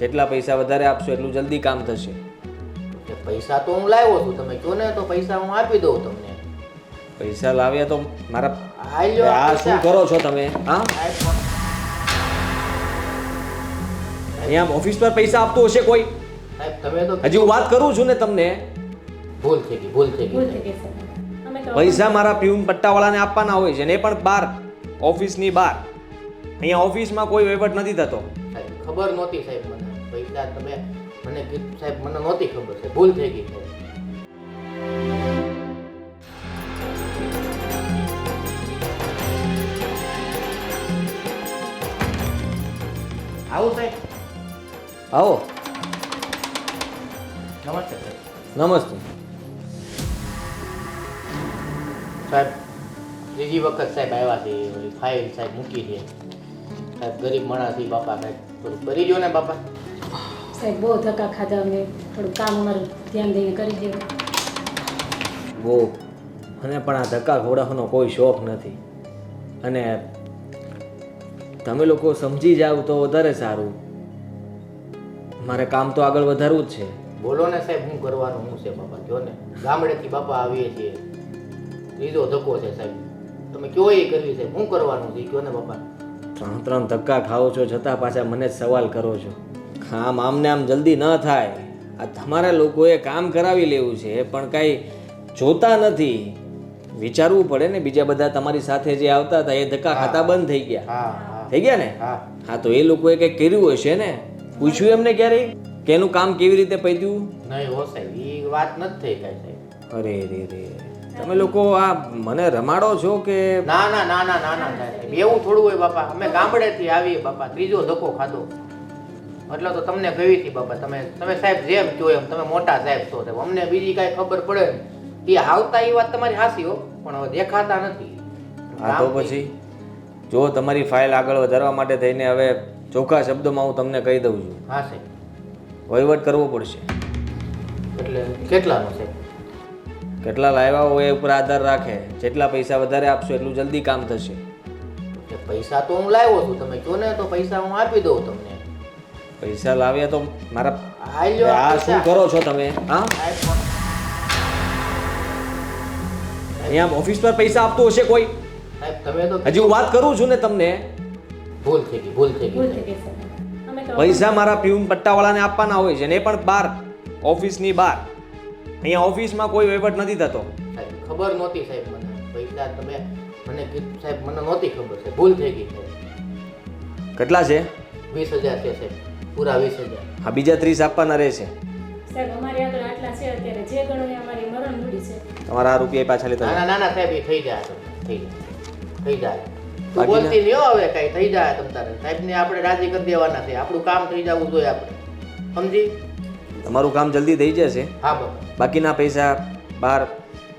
જેટલા પૈસા વધારે આપશો એટલું જલ્દી કામ થશે. કે પૈસા તો હું લાવ્યો છું તમે કહો ને તો પૈસા હું આપી દઉં તમને. પૈસા લાવ્યા તો મારા આ લ્યો આ શું પૈસા. કરો છો તમે હા? સાહેબ પણ- અહીંયા ઓફિસ પર પૈસા આપતો હશે કોઈ? સાહેબ તમે તો હજી હું વાત કરું છું ને તમને. ભૂલ થઈ ગઈ ભૂલ થઈ ભૂલ ગઈ થઈ ગઈ સર અમે તો પૈસા મારા પ્યુન પટ્ટાવાળાને આપવાના હોય છે ને એ પણ બહાર ઓફિસની બહાર અહીંયા ઓફિસમાં કોઈ વહીવટ નથી થતો. સાહેબ ખબર નહોતી સાહેબ મને. પૈસા તમે મને કીધું સાહેબ મને નહોતી ખબર છે ભૂલ થઈ ગઈ સાહેબ આવો સાહેબ. આવો. નમસ્તે સાહેબ. નમસ્તે. સાહેબ ત્રીજી વખત સાહેબ આવ્યા છે ફાઇલ સાહેબ મૂકી છે. સાહેબ ગરીબ માણસ બાપા સાહેબ કરી જો ને બાપા. સાહેબ બહુ ધક્કા ખાધા અમે થોડું કામ અમારું ધ્યાન દઈને કરી દેવું બહુ. મને પણ આ ધક્કા ખવડાવવાનો કોઈ શોખ નથી. અને તમે લોકો સમજી જાવ તો વધારે સારું. મારે કામ તો આગળ વધારવું જ છે. બોલો ને સાહેબ શું કરવાનું હું છે બાપા? કહો ને ગામડેથી બાપા આવીએ છીએ. ત્રીજો ધક્કો છે સાહેબ. તમે કયો એ કરવી છે? શું કરવાનું છે? કહો ને બાપા? ત્રણ ત્રણ ધક્કા ખાઓ છો છતાં પાછા મને જ સવાલ કરો છો. કામ આમને આમ જલ્દી ન થાય. આ તમારા લોકોએ કામ કરાવી લેવું છે પણ કાંઈ જોતા નથી. વિચારવું પડે ને બીજા બધા તમારી સાથે જે આવતા હતા એ ધક્કા ખાતા બંધ થઈ ગયા. થઈ ગયા ને? હા. તો એ લોકોએ કંઈક કર્યું હશે ને? પૂછ્યું એમને ક્યારેય? કે એનું કામ કેવી રીતે પૈદ્યું? નહીં હો સાહેબ એ વાત નથી થઈ કાંઈ સાહેબ. અરે રે રે. તમે લોકો આ મને રમાડો છો કે? ના ના ના ના ના ના એવું થોડું હોય બાપા. અમે ગામડેથી આવીએ બાપા. ત્રીજો ધક્કો ખાધો. એટલે તો તમને કહેવી હતી બાપા. તમે તમે સાહેબ જેમ કહો એમ તમે મોટા સાહેબ છો સાહેબ અમને બીજી કાંઈ ખબર પડે ને એ આવતા એ વાત તમારી હાસી હો પણ હવે દેખાતા નથી. હા તો પછી જો તમારી ફાઇલ આગળ વધારવા માટે થઈને હવે ચોખ્ખા શબ્દોમાં હું તમને કહી દઉં છું. હા સાહેબ. વહીવટ કરવો પડશે. એટલે કેટલાનો છે? કેટલા લાવ્યા હોય એ ઉપર આધાર રાખે. જેટલા પૈસા વધારે આપશો એટલું જલ્દી કામ થશે. પૈસા તો હું લાવ્યો છું. તમે કહો ને તો પૈસા હું આપી દઉં તમને. પૈસા લાવ્યા તો મારા આ શું કરો છો તમે હા? અહીંયા ઓફિસ પર પૈસા આપતો હશે કોઈ? સાહેબ તમે તો હજી હું વાત કરું છું ને તમને. ભૂલ થઈ ગઈ ભૂલ થઈ ભૂલ ગઈ પૈસા મારા પ્યુન પટ્ટાવાળાને આપવાના હોય છે ને એ પણ બહાર ઓફિસની બહાર અહીંયા ઓફિસમાં કોઈ વહીવટ નથી થતો. સાહેબ ખબર નહોતી સાહેબ મને. પૈસા તમે મને સાહેબ મને નહોતી ખબર છે ભૂલ થઈ ગઈ કેટલા છે? વીસ હજાર છે સાહેબ. પૂરા વીસ હજાર. હા બીજા ત્રીસ આપવાના રહેશે. સાહેબ અમારી આગળ આટલા છે અત્યારે જે ગણોને અમારી મરણ મૂડી છે. તમારા આ રૂપિયા પાછા લેતા ના. ના સાહેબ એ થઈ જાય થઈ જાય. થઈ જાય. તું બોલતી નહીં હવે કઈ થઈ જાય તમ તારે. સાહેબને આપણે રાજી કરી દેવાના છે. આપણું કામ થઈ જવું જોઈએ આપણે. સમજી? તમારું કામ જલ્દી થઈ જશે. હા બાબા બાકીના પૈસા બહાર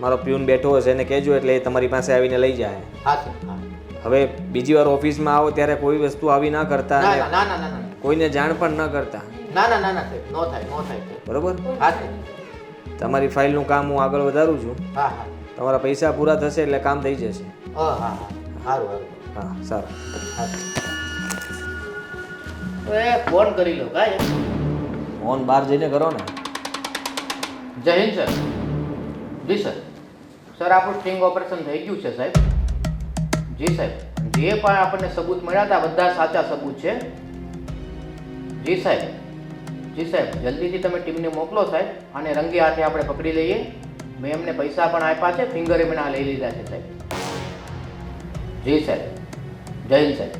મારો પ્યુન બેઠો હશે એને કહેજો એટલે એ તમારી પાસે આવીને લઈ જાય. હા હવે બીજી વાર ઓફિસમાં આવો ત્યારે કોઈ વસ્તુ આવી ના કરતા ના ના ના. કોઈને જાણ પણ ન કરતા. ના ના ના ના સાહેબ નો થાય નો થાય બરોબર? હા સાહેબ. તમારી ફાઇલનું કામ હું આગળ વધારું છું. હા હા. તમારા પૈસા પૂરા થશે એટલે કામ થઈ જશે. હા હા સારું સારું. હા સારું એ ફોન કરી લો કાંઈ ફોન બહાર જઈને કરો ને. જય હિન્દ સર. જી સર. સર આપણું સ્ટિંગ ઓપરેશન થઈ ગયું છે સાહેબ. જી સાહેબ. જે પણ આપણને સબૂત મળ્યા હતા બધા સાચા સબૂત છે. જી સાહેબ. જી સાહેબ જલ્દીથી તમે ટીમને મોકલો સાહેબ અને રંગે હાથે આપણે પકડી લઈએ. મેં એમને પૈસા પણ આપ્યા છે ફિંગરે પણ આ લઈ લીધા છે સાહેબ. જી સાહેબ. જય હિન્દ સાહેબ.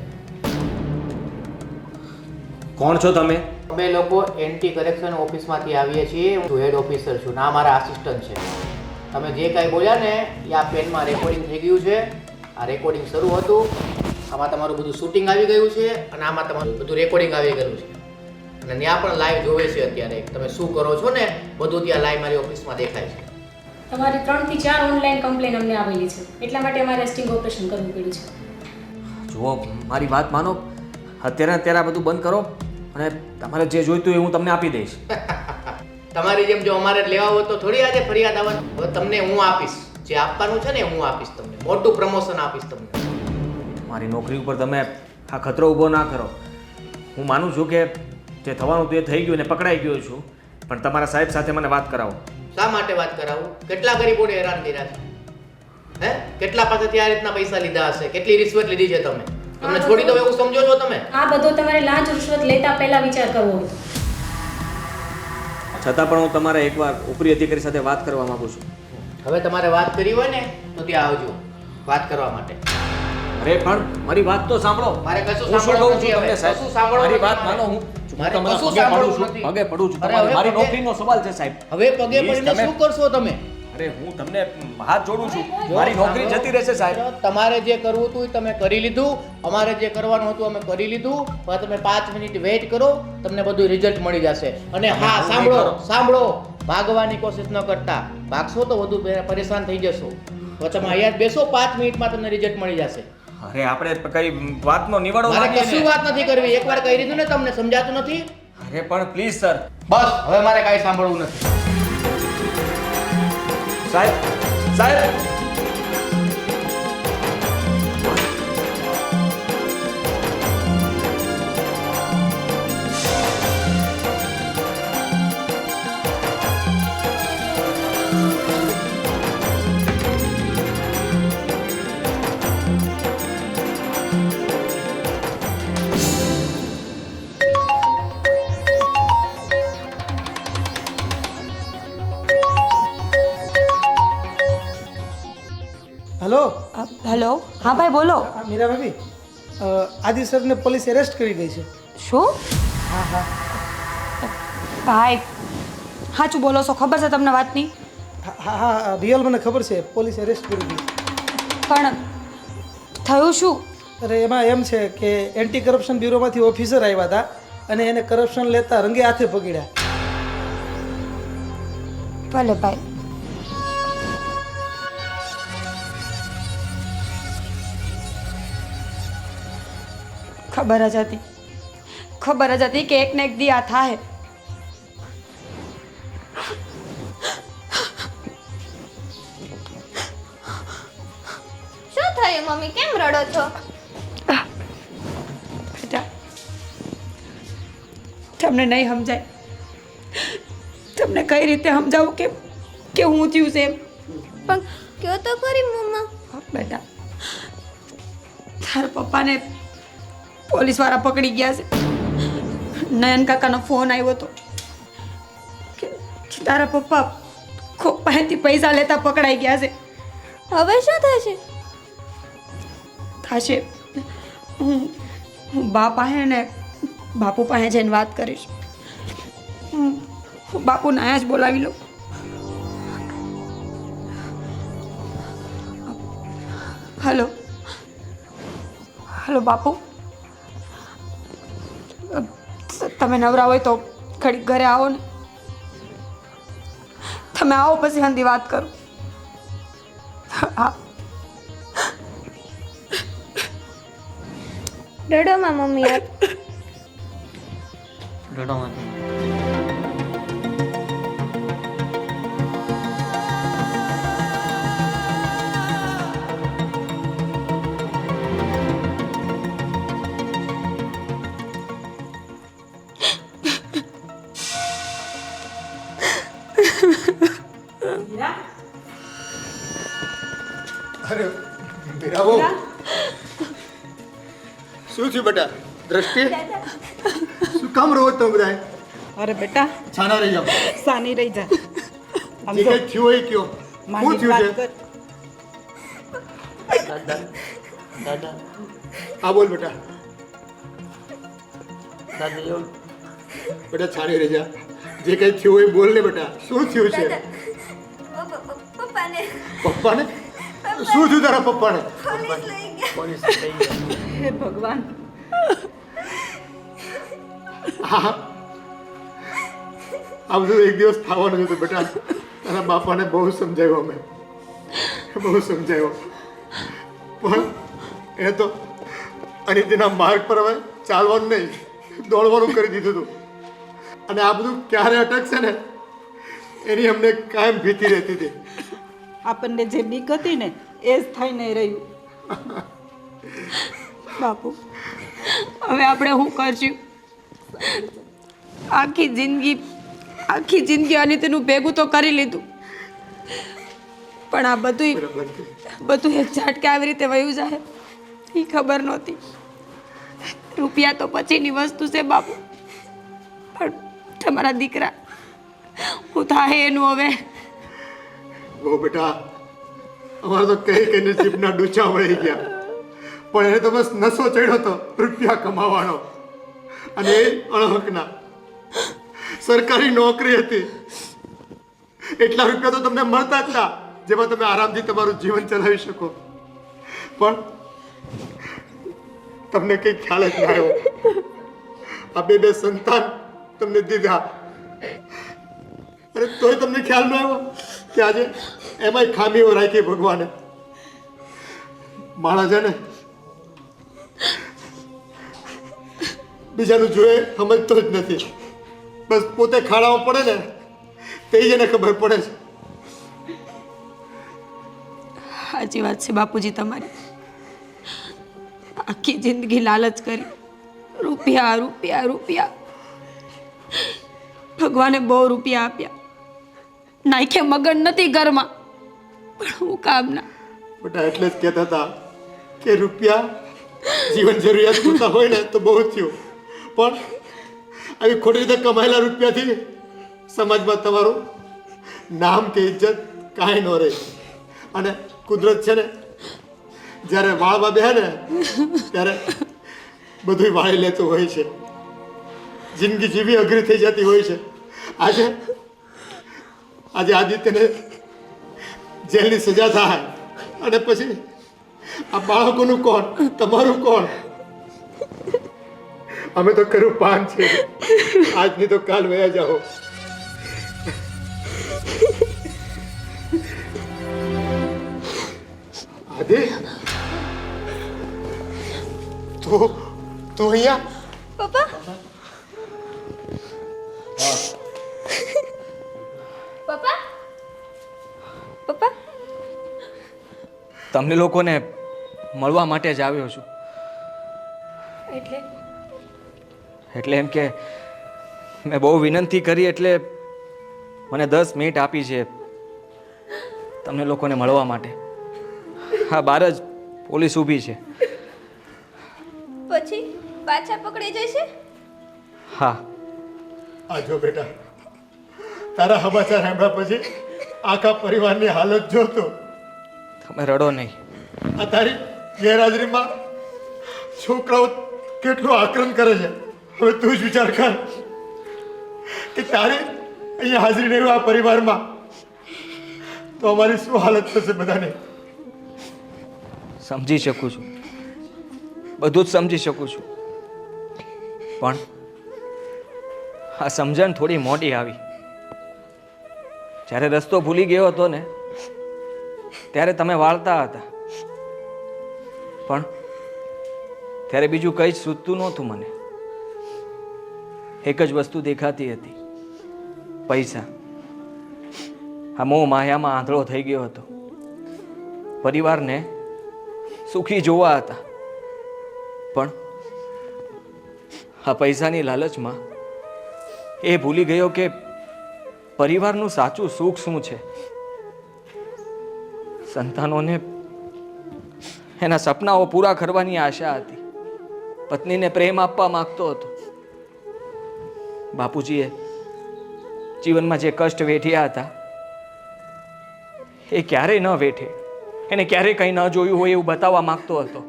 કોણ છો તમે? અમે લોકો એન્ટી કરેક્શન ઓફિસમાંથી આવીએ છીએ. હું હેડ ઓફિસર છું ના મારા આસિસ્ટન્ટ છે. તમે જે કાંઈ બોલ્યા ને એ આ પેનમાં રેકોર્ડિંગ થઈ ગયું છે. આ રેકોર્ડિંગ શરૂ હતું. આમાં તમારું બધું શૂટિંગ આવી ગયું છે અને આમાં તમારું બધું રેકોર્ડિંગ આવી ગયું છે. અને ત્યાં પણ લાઈવ જોવે છે અત્યારે. તમે શું કરો છો ને બધું ત્યાં લાઈવ મારી ઓફિસમાં દેખાય છે. તમારી ત્રણથી ચાર ઓનલાઈન કમ્પ્લેન અમને આવેલી છે. એટલા માટે અમારે સ્ટિંગ ઓપરેશન કરવું પડ્યું છે. જુઓ મારી વાત માનો. અત્યારે અત્યારે આ બધું બંધ કરો અને તમારે જે જોઈતું હોય એ હું તમને આપી દઈશ. તમારી જેમ જો અમારે લેવા હોય તો થોડી આજે ફરિયાદ આવવાની. તમને હું આપીશ. જે આપવાનું છે ને હું આપીશ તમને. મોટું પ્રમોશન આપીશ તમને. મારી નોકરી ઉપર તમે આ ખતરો ઊભો ના કરો. હું માનું છું કે જે થવાનું તે થઈ ગયું ને પકડાઈ ગયો છું. પણ તમારા સાહેબ સાથે મને વાત કરાવો. શા માટે વાત કરાવું? કેટલા ગરીબોને હેરાન કર્યા છે? હે? કેટલા પાસેથી આ રીતના પૈસા લીધા હશે? કેટલી રિશ્વત લીધી છે તમે? તમને છોડી દો એવું સમજો છો તમે? આ બધો તમારે લાંચ રિશ્વત લેતા પહેલા વિચાર કરવો હતો છતાં પણ હું તમારે એકવાર ઉપરી અધિકારી સાથે વાત કરવા માંગુ છું. હવે તમારે વાત કરી હોય ને તો ત્યાં આવજો વાત કરવા માટે. અરે પણ મારી વાત તો સાંભળો. મારે કશું સાંભળવું છે તમને. સાહેબ? કશું સાંભળો મારી વાત માનો હું. મારે તમારા પગે પડું છું. પગે પડું છું. તમારી મારી નોકરીનો સવાલ છે સાહેબ. હવે પગે પડીને શું કરશો તમે? અરે હું તમને હાથ જોડું છું. મારી નોકરી જતી રહેશે સાહેબ. તમારે જે કરવું હતું એ તમે કરી લીધું. અમારે જે કરવાનું હતું અમે કરી લીધું. તમે પાંચ મિનિટ વેઇટ કરો તમને બધું રિઝલ્ટ મળી જશે. અને હા સાંભળો સાંભળો. ભાગવાની કોશિશ ન કરતા. ભાગશો તો વધુ પરેશાન થઈ જશો. તો તમે અહીંયા બેસો પાંચ મિનિટમાં તમને રિઝલ્ટ મળી જશે. અરે આપણે કઈ વાતનો નિવાડો મારે કશું વાત નથી કરવી. એકવાર કહી દીધું ને તમને સમજાતું નથી. અરે પણ પ્લીઝ સર બસ હવે મારે કાંઈ સાંભળવું નથી. સાહેબ સાહેબ. હેલો હા ભાઈ બોલો. મીરા ભાભી આદિ સરને પોલીસ એરેસ્ટ કરી ગઈ છે. શું? હા હા. ભાઈ સાચું બોલો છો ખબર છે તમને વાતની? હા હા રિયલ મને ખબર છે પોલીસ એરેસ્ટ કરી ગઈ. પણ થયું શું? અરે એમાં એમ છે કે એન્ટી કરપ્શન બ્યુરોમાંથી ઓફિસર આવ્યા હતા અને એને કરપ્શન લેતા રંગે હાથે પકડ્યા. ભલે ભાઈ ખબર જ હતી. ખબર જ હતી કે એક ને એક દી આ થાય શું થયું મમ્મી? કેમ રડો છો? બેટા તમને નહીં સમજાય. તમને કઈ રીતે સમજાવું કે કે હું થયું છે એમ? પણ કયો તો કરી મમ્મા? બેટા તાર પપ્પાને પોલીસવાળા પકડી ગયા છે. નયન કાકાનો ફોન આવ્યો હતો કે તારા પપ્પા ખૂબ પાસેથી પૈસા લેતા પકડાઈ ગયા છે. હવે શું થશે? થશે. હું હું બા પાસે ને બાપુ પાસે જઈને વાત કરીશ. બાપુને અહીંયા જ બોલાવી લઉં. હલો. હલો બાપુ. તમે નવરા હોય તો ઘડીક ઘરે આવો ને. તમે આવો પછી હંધી વાત કરો. હા. રડો મા મમ્મી યાર દ્રષ્ટિ? શું કામ રહો તમે બધા અરે બેટા. છાના રહી જાઓ. સાની રહી જા. જે કઈ થયું હોય કયો. શું થયું છે? દાદા આ બોલ બેટા. બેટા છાની રહી જા. જે કંઈ થયું હોય બોલ ને બેટા. શું થયું છે? પપ્પાને. પપ્પાને? શું થયું તારા પપ્પાને? પોલીસ લઈ ગયા. હે ભગવાન. આ બધું એક દિવસ થવાનું હતું બેટા. તારા બાપાને બહુ સમજાવ્યો અમે. બહુ સમજાવ્યો. પણ એ તો અનિતિના માર્ગ પર હવે ચાલવાનું નહીં. દોડવાનું કરી દીધું હતું અને આ બધું ક્યારે અટકશે ને એની અમને કાયમ ભીતી રહેતી હતી. આપણને જે બીક હતી ને એ જ થઈને રહ્યું. બાપુ હવે આપણે શું કરશું? આખી જિંદગી આખી જિંદગી અનિતનું ભેગું તો કરી લીધું. પણ આ બધું બધું એક ઝાટકે આવી રીતે વયું જાય એ ખબર નહોતી. રૂપિયા તો પછીની વસ્તુ છે બાપુ. પણ તમારા દીકરા, હું થાય એનું હવે. ઓ બેટા, અમારે તો કઈ કઈને જીભના ડૂચા વળી ગયા. પણ એને તો બસ નસો ચડ્યો હતો રૂપિયા કમાવાનો. અને અણહકના. સરકારી નોકરી હતી. એટલા રૂપિયા તો તમને મળતા જ જેમાં તમે આરામથી તમારું જીવન ચલાવી શકો. પણ તમને કઈ ખ્યાલ જ ના આવ્યો. આ બે બે સંતાન તમને દીધા. અરે તોય તમને ખ્યાલ ન આવ્યો કે આજે એમાંય ખામીઓ રાખી ભગવાને. માણસ છે ને બીજાનું જોઈએ સમજતો જ નથી. બસ પોતે ખાડામાં પડે ને તે જ એને ખબર પડે છે. સાચી વાત છે બાપુજી તમારી. આખી જિંદગી લાલચ કરી. રૂપિયા રૂપિયા રૂપિયા. ભગવાને બહુ રૂપિયા આપ્યા. નાખે મગન નથી ઘરમાં. પણ હું કામના. બેટા એટલે જ કહેતા હતા કે રૂપિયા જીવન જરૂરિયાત પૂરતા હોય ને તો બહુ થયું. પણ આવી ખોટી રીતે કમાયેલા રૂપિયાથી સમાજમાં તમારું નામ કે ઇજ્જત કાંઈ ન રહે. અને કુદરત છે ને, જ્યારે વાળમાં બેહે ને, ત્યારે બધું વાળી લેતું હોય છે. જિંદગી જીવી અઘરી થઈ જતી હોય છે. આજે આજે આદિત્યને જેલની સજા થાય. અને પછી આ બાળકોનું કોણ? તમારું કોણ? અમે તો ખરું પાન છે આજની તો કાલ વયા જાઓ. આદિ? તું તું અહીંયા? પપ્પા? પપ્પા? પપ્પા? તમને લોકોને મળવા માટે જ આવ્યો છું. એટલે? એટલે એમ કે મેં બહુ વિનંતી કરી એટલે મને દસ મિનિટ આપી છે તમને લોકોને મળવા માટે. હા બાર જ પોલીસ ઊભી છે. પછી પાછા પકડી જશે? હા. આ જો બેટા તારા સમાચાર સાંભળ્યા પછી આખા પરિવારની હાલત જોતો તમે રડો નહીં. આ તારી ગેરહાજરીમાં છોકરાઓ કેટલું આક્રમણ કરે છે? હવે તું જ વિચાર કર કે તારે અહીંયા હાજરી રહ્યું આ પરિવારમાં. તો અમારી શું હાલત થશે બધાને? સમજી શકું છું. બધું જ સમજી શકું છું. પણ આ સમજણ થોડી મોડી આવી. જ્યારે રસ્તો ભૂલી ગયો હતો ને, ત્યારે તમે વાળતા હતા. પણ ત્યારે બીજું કંઈ જ સૂચતું નહોતું મને. એક જ વસ્તુ દેખાતી હતી. પૈસા. આ મોહ માયામાં આંધળો થઈ ગયો હતો. પરિવારને સુખી જોવા હતા. પણ આ પૈસાની લાલચમાં એ ભૂલી ગયો કે પરિવારનું સાચું સુખ શું છે? સંતાનોને એના સપનાઓ પૂરા કરવાની આશા હતી. પત્નીને પ્રેમ આપવા માંગતો હતો. બાપુજીએ જીવનમાં જે કષ્ટ વેઠ્યા હતા, એ ક્યારેય ન વેઠે. એને ક્યારેય કંઈ ન જોયું હોય એવું બતાવવા માંગતો હતો.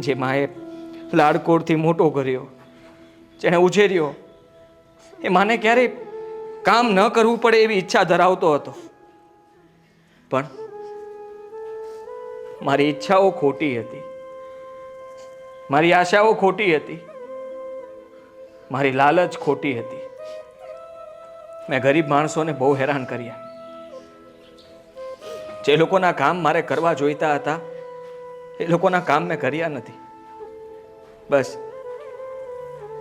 જે માએ લાડકોડથી મોટો કર્યો, જેણે ઉછેર્યો, એ માને ક્યારેય કામ ન કરવું પડે એવી ઈચ્છા ધરાવતો હતો. પણ મારી ઈચ્છાઓ ખોટી હતી. મારી આશાઓ ખોટી હતી. મારી લાલચ ખોટી હતી. મેં ગરીબ માણસોને બહુ હેરાન કર્યા. જે લોકોના કામ મારે કરવા જોઈતા હતા, એ લોકોના કામ મેં કર્યા નથી. બસ,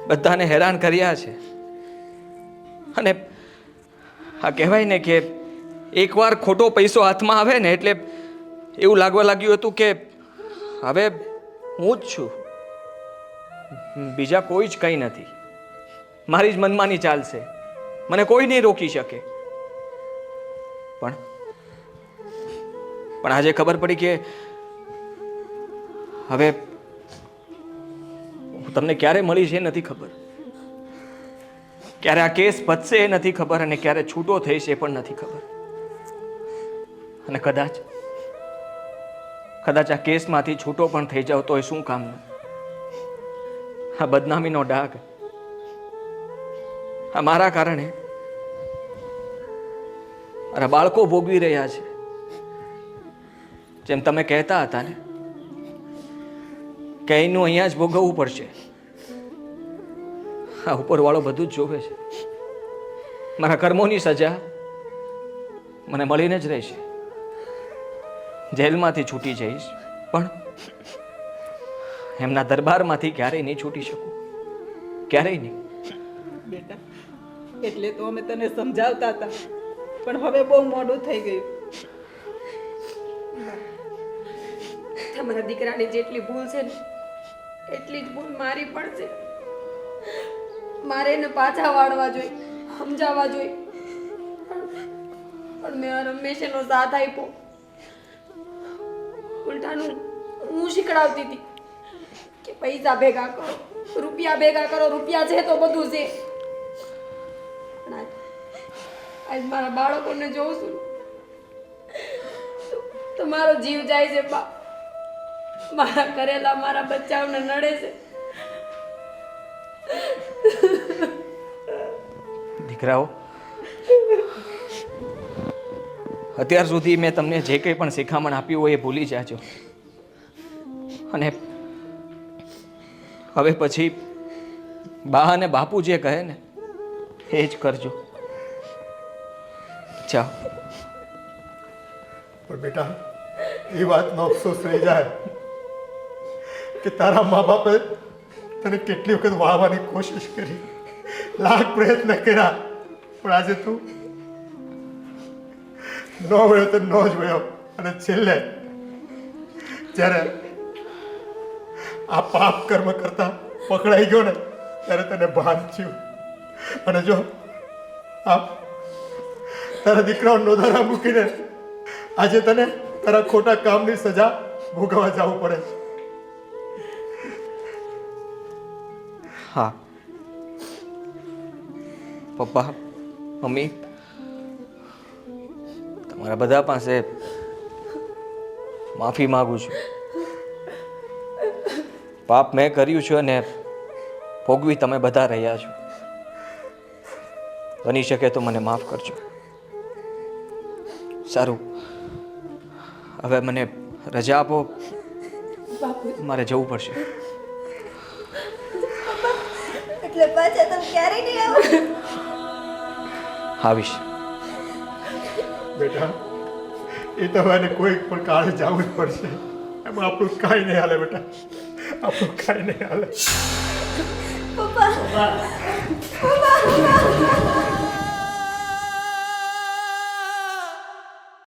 બધાને હેરાન કર્યા છે. અને આ કહેવાય ને કે એકવાર ખોટો પૈસો હાથમાં આવે ને એટલે એવું લાગવા લાગ્યું હતું કે હવે હું જ છું. બીજા કોઈ જ કંઈ નથી. મારી જ મનમાની ચાલશે મને કોઈ નહીં રોકી શકે. પણ પણ આજે ખબર પડી કે હવે તમને ક્યારે મળી એ નથી ખબર. ક્યારે આ કેસ પતશે એ નથી ખબર અને ક્યારે છૂટો થઈશ એ પણ નથી ખબર. અને કદાચ કદાચ આ કેસમાંથી છૂટો પણ થઈ જાવ તો એ શું કામનું? આ બદનામીનો ડાઘ. આ મારા કારણે. મારા બાળકો ભોગવી રહ્યા છે. જેમ તમે કહેતા હતા ને, કે અહીંયા જ ભોગવવું પડશે. આ ઉપરવાળો બધું જ જોવે છે. મારા કર્મોની સજા મને મળીને જ રહેશે. જેલમાંથી છૂટી જઈશ, પણ એમના દરબારમાંથી ક્યારેય નહીં છૂટી શકું. ક્યારેય નહીં. બેટા એટલે તો અમે તને સમજાવતા હતા. પણ હવે બહુ મોડું થઈ ગયું. તમારા દીકરાની જેટલી ભૂલ છે ને, એટલી જ ભૂલ મારી પણ છે. મારે એને પાછા વાળવા જોઈએ, સમજાવવા પણ- પણ મેં રમેશ એનો સાથ આપ્યો. ઉલટાનું હું શીખડાવતી હતી કે પૈસા ભેગા કરો, રૂપિયા ભેગા કરો, રૂપિયા છે તો બધું છે. આજ મારા બાળકોને જોઉં છું. તો- તો મારો જીવ જાય છે, બા. મારા કરેલા મારા બચ્ચાઓને નડે છે. દીકરાઓ, અત્યાર સુધી મેં તમને જે કંઈ પણ શિખામણ આપ્યું હોય એ ભૂલી જાજો. અને હવે પછી બા અને બાપુ જે કહે ને, એ જ કરજો. જાઓ. પણ બેટા, એ વાતનો અફસોસ રહી જાય કે તારા મા બાપે તને કેટલી વખત વાળવાની કોશિશ કરી. લાખ પ્રયત્ન કર્યા, પણ આજે તું ન વળ્યો તો ન જ વળ્યો. અને છેલ્લે, જ્યારે આ પાપ કર્મ કરતા પકડાઈ ગયો ને, ત્યારે તને ભાન થયું. અને જો આ તારા દીકરાઓ નોધારા મૂકીને આજે તને તારા ખોટા કામની સજા ભોગવવા જવું પડે છે. હા. પપ્પા, મમ્મી, તમારા બધા પાસે માફી માગું છું. પાપ મેં કર્યું છે અને ભોગવી તમે બધા રહ્યા છો. બની શકે તો મને માફ કરજો. સારું. હવે મને રજા આપો. મારે જવું પડશે. એટલે પાછા તમે ક્યારે નહીં આવો? આવીશ. બેટા એ તમારે કોઈ પણ કાળે જવું જ પડશે. એમાં આપણું કાંઈ નહીં હાલે બેટા. આપણું કાંઈ નહીં હાલે. પપ્પા. પપ્પા.